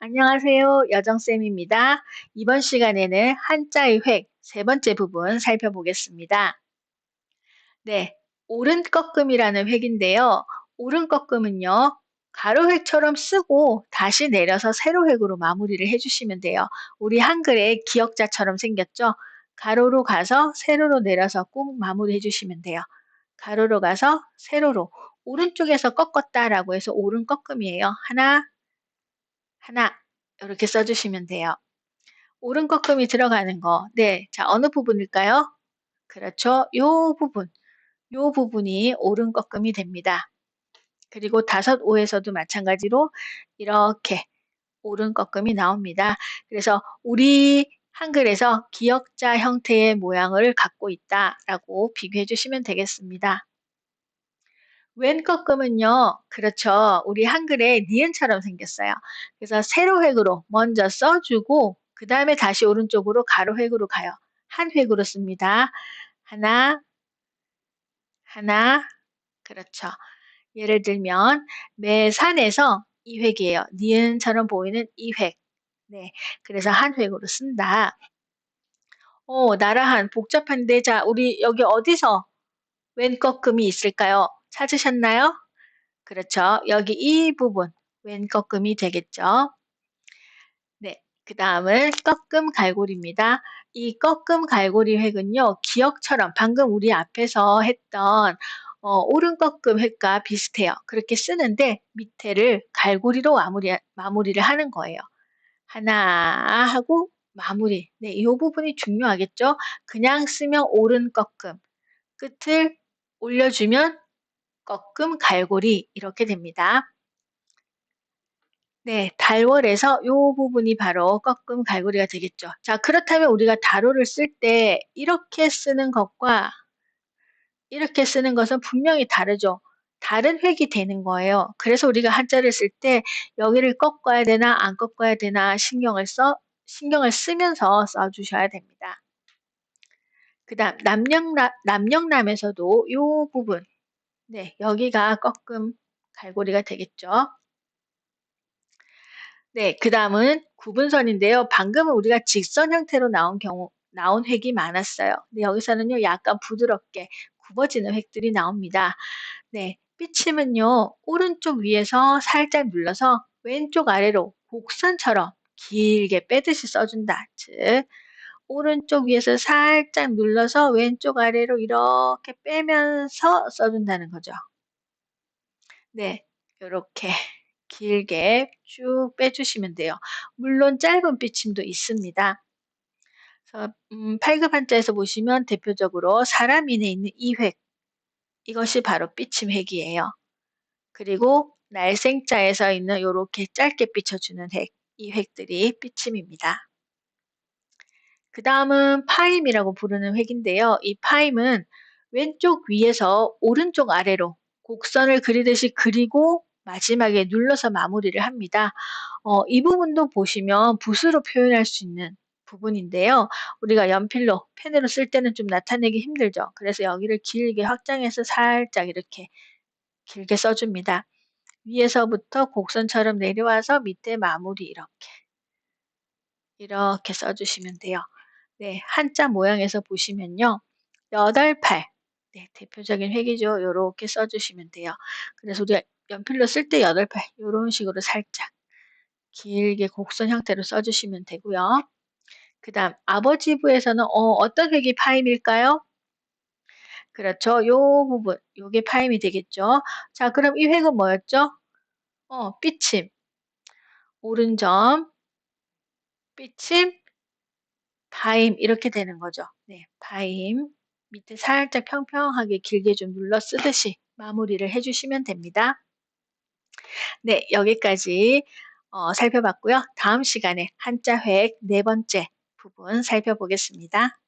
안녕하세요. 여정쌤입니다. 이번 시간에는 한자의 획 세 번째 부분 살펴보겠습니다. 네, 오른 꺾음이라는 획인데요. 오른 꺾음은요. 가로 획처럼 쓰고 다시 내려서 세로 획으로 마무리를 해주시면 돼요. 우리 한글에 기역자처럼 생겼죠? 가로로 가서 세로로 내려서 꼭 마무리 해 주시면 돼요. 가로로 가서 세로로 오른쪽에서 꺾었다라고 해서 오른 꺾음이에요. 하나, 하나 이렇게 써주시면 돼요. 오른 꺾음이 들어가는 거. 네, 자 어느 부분일까요? 그렇죠. 요 부분, 요 부분이 오른 꺾음이 됩니다. 그리고 다섯 오에서도 마찬가지로 이렇게 오른 꺾음이 나옵니다. 그래서 우리 한글에서 기역자 형태의 모양을 갖고 있다라고 비교해 주시면 되겠습니다. 왼 꺾음은요. 그렇죠. 우리 한글에 니은처럼 생겼어요. 그래서 세로 획으로 먼저 써주고 그 다음에 다시 오른쪽으로 가로 획으로 가요. 한 획으로 씁니다. 하나, 하나, 그렇죠. 예를 들면 매산에서 이 획이에요. 니은처럼 보이는 이 획. 네, 그래서 한 획으로 쓴다. 어, 나라한 복잡한데 자, 우리 여기 어디서 왼 꺾음이 있을까요? 찾으셨나요? 그렇죠. 여기 이 부분 왼 꺾음이 되겠죠. 네, 그 다음은 꺾음 갈고리입니다. 이 꺾음 갈고리 획은요. 기억처럼 방금 우리 앞에서 했던 어, 오른 꺾음 획과 비슷해요. 그렇게 쓰는데 밑에를 갈고리로 마무리, 마무리를 하는 거예요. 하나 하고 마무리. 네, 이 부분이 중요하겠죠. 그냥 쓰면 오른 꺾음. 끝을 올려주면 꺾음, 갈고리 이렇게 됩니다. 네, 달월에서 이 부분이 바로 꺾음, 갈고리가 되겠죠. 자, 그렇다면 우리가 다로를 쓸 때 이렇게 쓰는 것과 이렇게 쓰는 것은 분명히 다르죠. 다른 획이 되는 거예요. 그래서 우리가 한자를 쓸 때 여기를 꺾어야 되나 안 꺾어야 되나 신경을 써 신경을 쓰면서 써 주셔야 됩니다. 그 다음 남영남, 남영남에서도 이 부분 네, 여기가 꺾음 갈고리가 되겠죠. 네, 그 다음은 구분선인데요. 방금은 우리가 직선 형태로 나온 경우, 나온 획이 많았어요. 근데 여기서는요, 약간 부드럽게 굽어지는 획들이 나옵니다. 네, 삐침은요, 오른쪽 위에서 살짝 눌러서 왼쪽 아래로 곡선처럼 길게 빼듯이 써준다. 즉, 오른쪽 위에서 살짝 눌러서 왼쪽 아래로 이렇게 빼면서 써준다는 거죠. 네, 이렇게 길게 쭉 빼주시면 돼요. 물론 짧은 삐침도 있습니다. 그래서 음, 8급 한자에서 보시면 대표적으로 사람 인에 있는 이 획, 이것이 바로 삐침 획이에요. 그리고 날생자에서 있는 이렇게 짧게 삐쳐주는 획, 이 획들이 삐침입니다. 그 다음은 파임이라고 부르는 획인데요. 이 파임은 왼쪽 위에서 오른쪽 아래로 곡선을 그리듯이 그리고 마지막에 눌러서 마무리를 합니다. 어, 이 부분도 보시면 붓으로 표현할 수 있는 부분인데요. 우리가 연필로, 펜으로 쓸 때는 좀 나타내기 힘들죠. 그래서 여기를 길게 확장해서 살짝 이렇게 길게 써줍니다. 위에서부터 곡선처럼 내려와서 밑에 마무리 이렇게 이렇게 써주시면 돼요. 네, 한자 모양에서 보시면요. 8, 8. 네, 대표적인 획이죠. 이렇게 써주시면 돼요. 그래서 우리가 연필로 쓸때 8, 8. 이런 식으로 살짝 길게 곡선 형태로 써주시면 되고요. 그 다음 아버지 부에서는 어, 떤 획이 파임일까요? 그렇죠. 요 부분, 요게 파임이 되겠죠. 자, 그럼 이 획은 뭐였죠? 어, 삐침. 오른점, 삐침, 바임 이렇게 되는 거죠. 네, 바임 밑에 살짝 평평하게 길게 좀 눌러 쓰듯이 마무리를 해주시면 됩니다. 네, 여기까지 어, 살펴봤고요. 다음 시간에 한자 획 네 번째 부분 살펴보겠습니다.